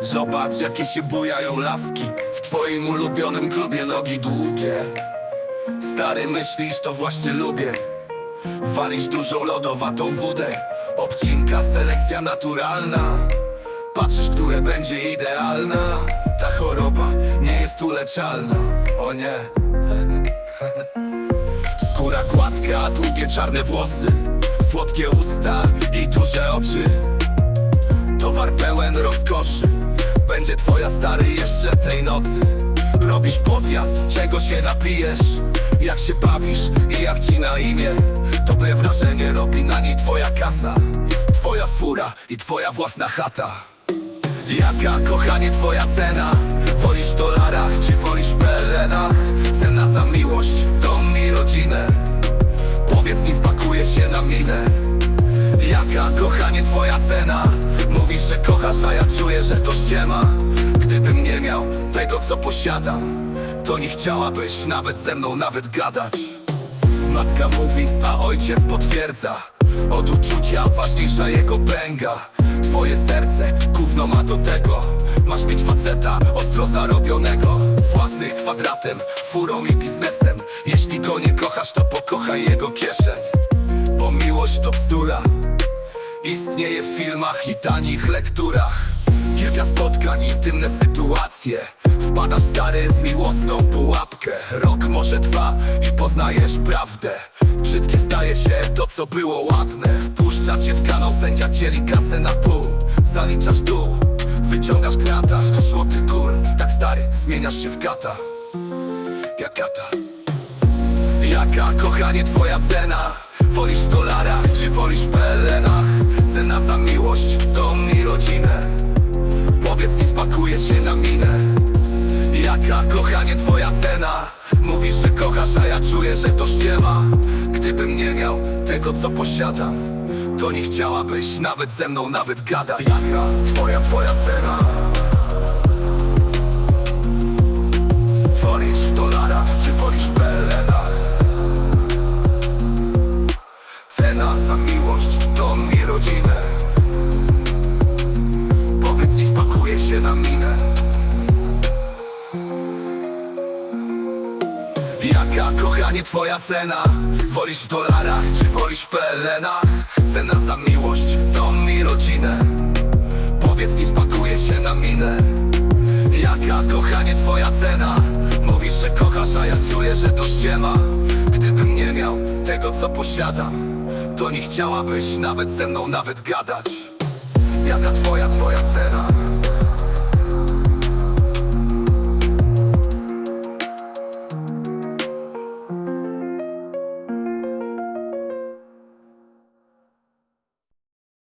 Zobacz jakie się bujają laski. W twoim ulubionym klubie nogi długie. Stary myślisz to właśnie lubię. Walisz dużą lodowatą wódę. Obcinka selekcja naturalna. Patrzysz, które będzie idealna. Ta choroba nie jest uleczalna. O nie. Skóra gładka, długie czarne włosy. Słodkie usta twoja stary jeszcze tej nocy. Robisz podjazd, czego się napijesz? Jak się bawisz i jak ci na imię? Dobre wrażenie robi na niej twoja kasa. Twoja fura i twoja własna chata. Jaka kochanie twoja cena? Wolisz w dolarach czy wolisz w? Cena za miłość, dom i rodzinę. Powiedz mi wpakuje się na minę. Jaka kochanie twoja cena? Mówisz, że kochasz, a ja czuję, że to ściema. Gdybym nie miał tego, co posiadam To nie chciałabyś nawet ze mną nawet gadać. Matka mówi, a ojciec potwierdza. Od uczucia ważniejsza jego pęga. Twoje serce gówno ma do tego. Masz mieć faceta ostro zarobionego. Własnych kwadratem, furą i biznesem filmach i tanich lekturach. Kilka spotkań, intymne sytuacje. Wpadasz stary w miłosną pułapkę. Rok może trwa i poznajesz prawdę. Brzydkie staje się to co było ładne. Wpuszcza cię w kanał, sędzia dzieli kasę na pół. Zaliczasz dół, wyciągasz krata. Złotych gór, tak stary, zmieniasz się w gata. Jak gata. Jaka kochanie twoja cena? Wolisz w dolarach czy wolisz w pelenach? Cena za miłość, dom i rodzinę Powiedz i wpakuje się na minę Jaka kochanie twoja cena? Mówisz, że kochasz, a ja czuję, że to ściema Gdybym nie miał tego, co posiadam To nie chciałabyś nawet ze mną nawet gadać Jaka twoja, twoja cena? Wolisz w dolarach czy wolisz w pelenach? Cena za miłość, rodzinę Powiedz niech pakuje się na minę Jaka kochanie twoja cena? Wolisz w dolarach czy wolisz w pelenach? Cena za miłość, dom i rodzinę Powiedz i wpakuje się na minę Jaka kochanie twoja cena? Mówisz, że kochasz, a ja czuję, że to ściema tego, co posiadam To nie chciałabyś nawet ze mną nawet gadać Jaka twoja, twoja cena?